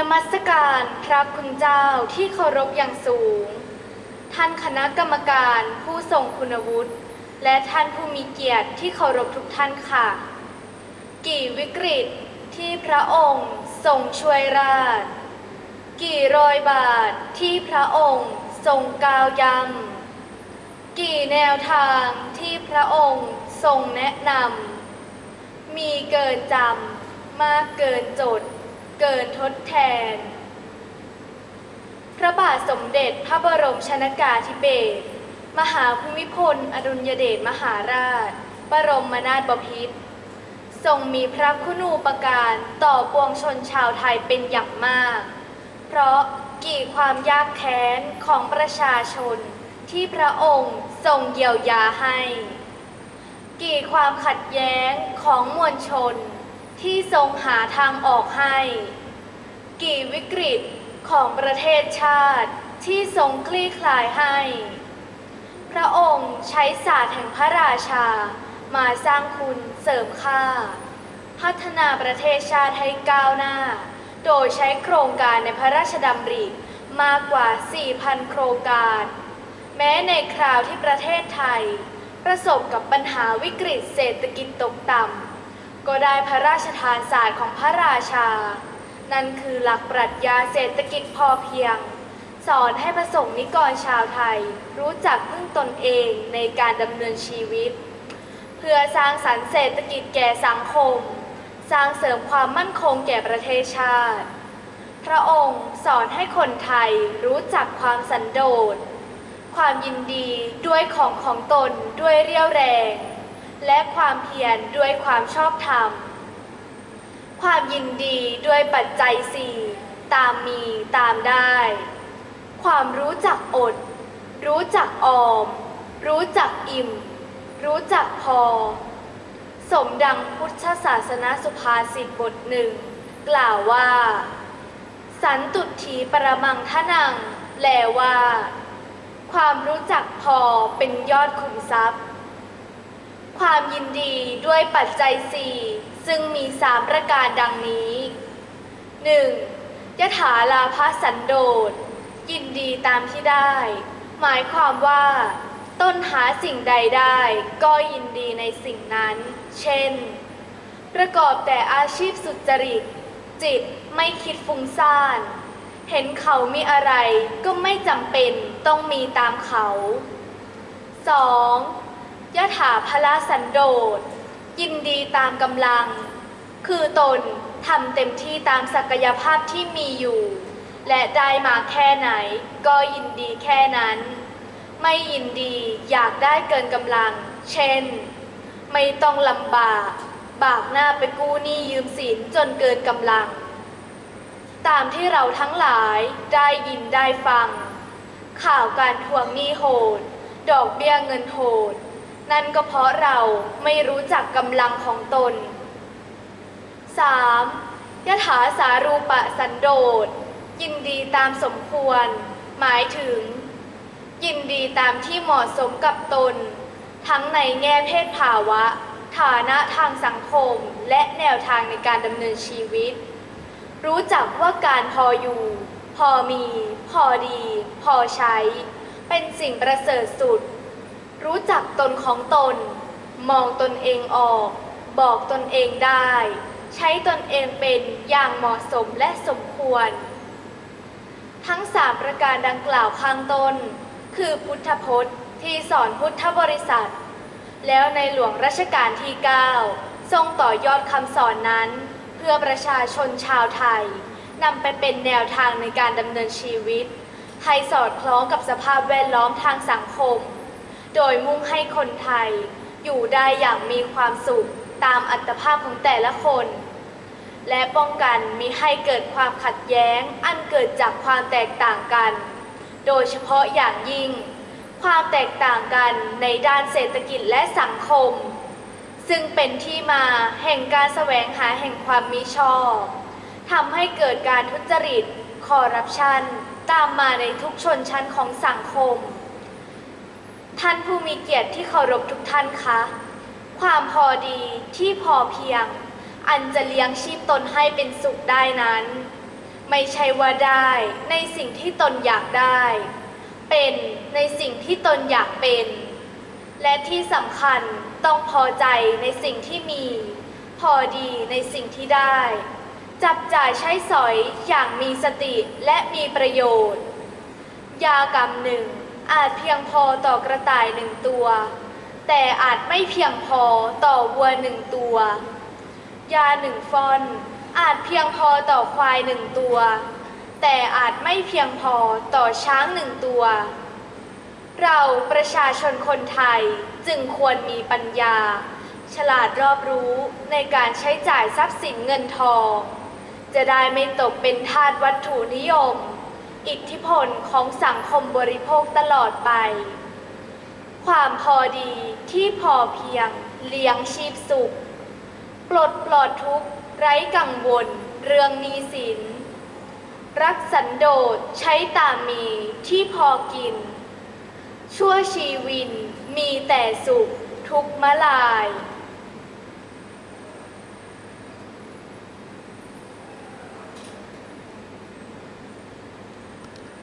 นมัสการพระคุณเจ้าที่เคารพอย่างสูง ท่านคณะกรรมการผู้ทรงคุณวุฒิ และท่านผู้มีเกียรติที่เคารพทุกท่านค่ะ กี่วิกฤตที่พระองค์ทรงช่วยราช กี่รอยบาทที่พระองค์ทรงกาวยำ กี่แนวทางที่พระองค์ทรงแนะนำ มีเกินจำมากเกินจด เกินทดแทน พระบาทสมเด็จพระบรมชนากาธิเบศรมหาภูมิพล อดุลยเดชมหาราช บรมนาถบพิตรทรงมีพระคุณูปการต่อปวงชนชาวไทยเป็นอย่างมาก เพราะกี่ความยากแค้นของประชาชนที่พระองค์ทรงเยียวยาให้ กี่ความขัดแย้งของมวลชน ที่ทรงหาทางออกให้ กี่วิกฤตของประเทศชาติที่ทรงคลี่คลายให้ พระองค์ใช้ศาสตร์แห่งพระราชา มาสร้างคุณเสริมค่า พัฒนาประเทศชาติให้ก้าวหน้า โดยใช้โครงการในพระราชดำริมากกว่า 4,000 โครงการ แม้ในคราวที่ประเทศไทย ประสบกับปัญหาวิกฤตเศรษฐกิจตกต่ำ ก็ได้พระราชทานศาสตร์ของพระราชา นั่นคือหลักปรัชญาเศรษฐกิจพอเพียง สอนให้ประสงค์นิกรชาวไทย รู้จักพึ่งตนเองในการดำเนินชีวิต เพื่อสร้างสรรค์เศรษฐกิจแก่สังคม สร้างเสริมความมั่นคงแก่ประเทศชาติ พระองค์สอนให้คนไทยรู้จักความสันโดษความยินดีด้วยของของตนด้วยเรี่ยวแรง และความเพียรด้วยความชอบธรรม ความยินดีด้วยปัจจัยสี่ตามมีตามได้ ความรู้จักอด รู้จักออม รู้จักอิ่ม รู้จักพอ สมดังพุทธศาสนาสุภาษิตบทหนึ่ง กล่าวว่า สันตุถีปรมังทนังแลว่า ความรู้จักพอเป็นยอดขุมทรัพย์ ความยินดีด้วยปัจจัยสี่ซึ่งมีสามประการดังนี้ 1. ยถาลาภสันโดษ ยินดีตามที่ได้ หมายความว่า ต้นหาสิ่งใดได้ ก็ยินดีในสิ่งนั้น เช่น ประกอบแต่อาชีพสุจริต จิตไม่คิดฟุ้งซ่าน เห็นเขามีอะไรก็ไม่จำเป็นต้องมีตามเขา 2. ยถาพละสันโดษ ยินดีตามกำลัง คือตนทำเต็มที่ตามศักยภาพที่มีอยู่ และได้มาแค่ไหน ก็ยินดีแค่นั้น ไม่ยินดีอยากได้เกินกำลัง เช่น ไม่ต้องลำบาก บากหน้าไปกู้หนี้ยืมสินจนเกินกำลัง ตามที่เราทั้งหลายได้ยินได้ฟัง ข่าวการทวงหนี้โหด ดอกเบี้ยเงินโหด นั่นก็เพราะเราไม่รู้จักกำลังของตน 3. ยถาสารูปะสันโดษ ยินดีตามสมควร หมายถึง ยินดีตามที่เหมาะสมกับตน ทั้งในแง่เพศภาวะ ฐานะทางสังคม และแนวทางในการดำเนินชีวิต รู้จักว่าการพออยู่ พอมี พอดี พอใช้ เป็นสิ่งประเสริฐสุด รู้จักตนของตน มองตนเองออก บอกตนเองได้ ใช้ตนเองเป็นอย่างเหมาะสมและสมควร ทั้งสามประการดังกล่าวข้างต้น คือพุทธพจน์ที่สอนพุทธบริษัท แล้วในหลวงรัชกาลที่ 9 ทรงต่อยอดคำสอนนั้น เพื่อประชาชนชาวไทยนำไปเป็นแนวทางในการดำเนินชีวิตให้สอดคล้องกับสภาพแวดล้อมทางสังคม โดยมุ่งให้คนไทย อยู่ได้อย่างมีความสุขตามอัตภาพของแต่ละคน และป้องกันมิให้เกิดความขัดแย้งอันเกิดจากความแตกต่างกัน โดยเฉพาะอย่างยิ่ง ความแตกต่างกันในด้านเศรษฐกิจและสังคม ซึ่งเป็นที่มาแห่งการแสวงหาแห่งความมิชอบทำให้เกิดการทุจริตคอร์รัปชันตามมาในทุกชนชั้นของสังคม ท่านผู้มีเกียรติที่เคารพทุกท่านคะ ความพอดีที่พอเพียง อันจะเลี้ยงชีพตนให้เป็นสุขได้นั้น ไม่ใช่ว่าได้ในสิ่งที่ตนอยากได้ เป็นในสิ่งที่ตนอยากเป็น และที่สำคัญต้องพอใจในสิ่งที่มี พอดีในสิ่งที่ได้ จับจ่ายใช้สอยอย่างมีสติและมีประโยชน์ ยากรรมหนึ่ง อาจเพียงพอต่อกระต่ายหนึ่งตัว แต่อาจไม่เพียงพอต่อวัวหนึ่งตัว ยาหนึ่งฟอน อาจเพียงพอต่อควายหนึ่งตัว แต่อาจไม่เพียงพอต่อช้างหนึ่งตัว เราประชาชนคนไทยจึงควรมีปัญญา ฉลาดรอบรู้ในการใช้จ่ายทรัพย์สินเงินทอง จะได้ไม่ตกเป็นทาสวัตถุนิยม อิทธิพลของสังคมบริโภคตลอดไป ความพอดีที่พอเพียงเลี้ยงชีพสุข ปลดปลอดทุกข์ไร้กังวลเรื่องนี้สิน รักสันโดษใช้ตามมีที่พอกิน ชั่วชีวินมีแต่สุขทุกข์มาลาย